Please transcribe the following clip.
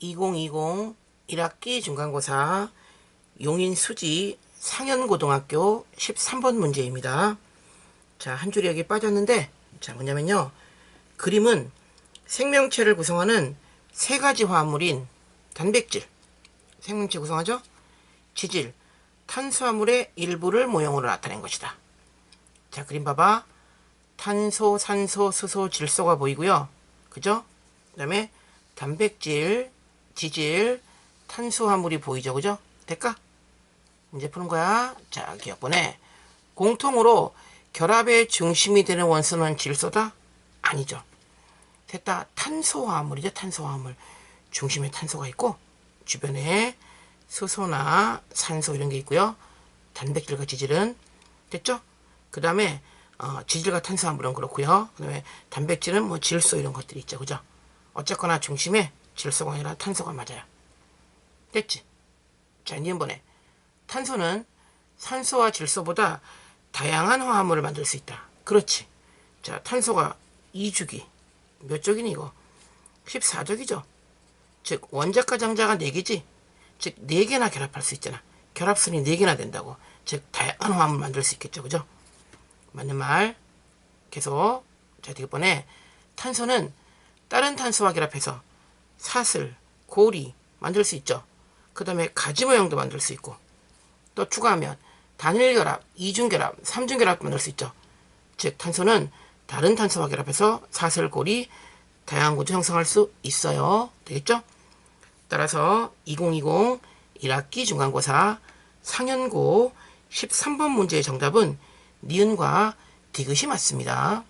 2020 1학기 중간고사 용인 수지 상현고등학교 13번 문제입니다. 자, 한 줄이 여기 빠졌는데, 자, 뭐냐면요. 그림은 생명체를 구성하는 세 가지 화합물인 단백질, 생명체 구성하죠? 지질, 탄수화물의 일부를 모형으로 나타낸 것이다. 자, 그림 봐봐. 탄소, 산소, 수소, 질소가 보이고요. 그죠? 그 다음에 단백질, 지질, 탄수화물이 보이죠. 그죠? 될까? 이제 푸는 거야. 자, 기억번에 공통으로 결합의 중심이 되는 원소는 질소다? 아니죠. 됐다. 탄소화물이죠. 탄소화물. 중심에 탄소가 있고 주변에 수소나 산소 이런 게 있고요. 단백질과 지질은 됐죠? 그 다음에 어, 지질과 탄수화물은 그렇고요. 그 다음에 단백질은 뭐 질소 이런 것들이 있죠. 그죠? 어쨌거나 중심에 질소가 아니라 탄소가 맞아요. 됐지? 자, 니은번에 탄소는 산소와 질소보다 다양한 화합물을 만들 수 있다. 그렇지. 자, 탄소가 2주기. 몇 쪽이니 이거? 14쪽이죠. 즉 원자과 장자가 4개지. 즉 4개나 결합할 수 있잖아. 결합선이 4개나 된다고. 즉 다양한 화합물 만들 수 있겠죠. 그죠? 맞는 말. 계속 자, 이번에 탄소는 다른 탄소와 결합해서 사슬, 고리 만들 수 있죠. 그 다음에 가지 모형도 만들 수 있고 또 추가하면 단일 결합, 이중 결합, 삼중 결합도 만들 수 있죠. 즉 탄소는 다른 탄소와 결합해서 사슬 고리 다양한 구조 형성할 수 있어요. 되겠죠? 따라서 2020 1학기 중간고사 상현고 13번 문제의 정답은 니은과 디귿이 맞습니다.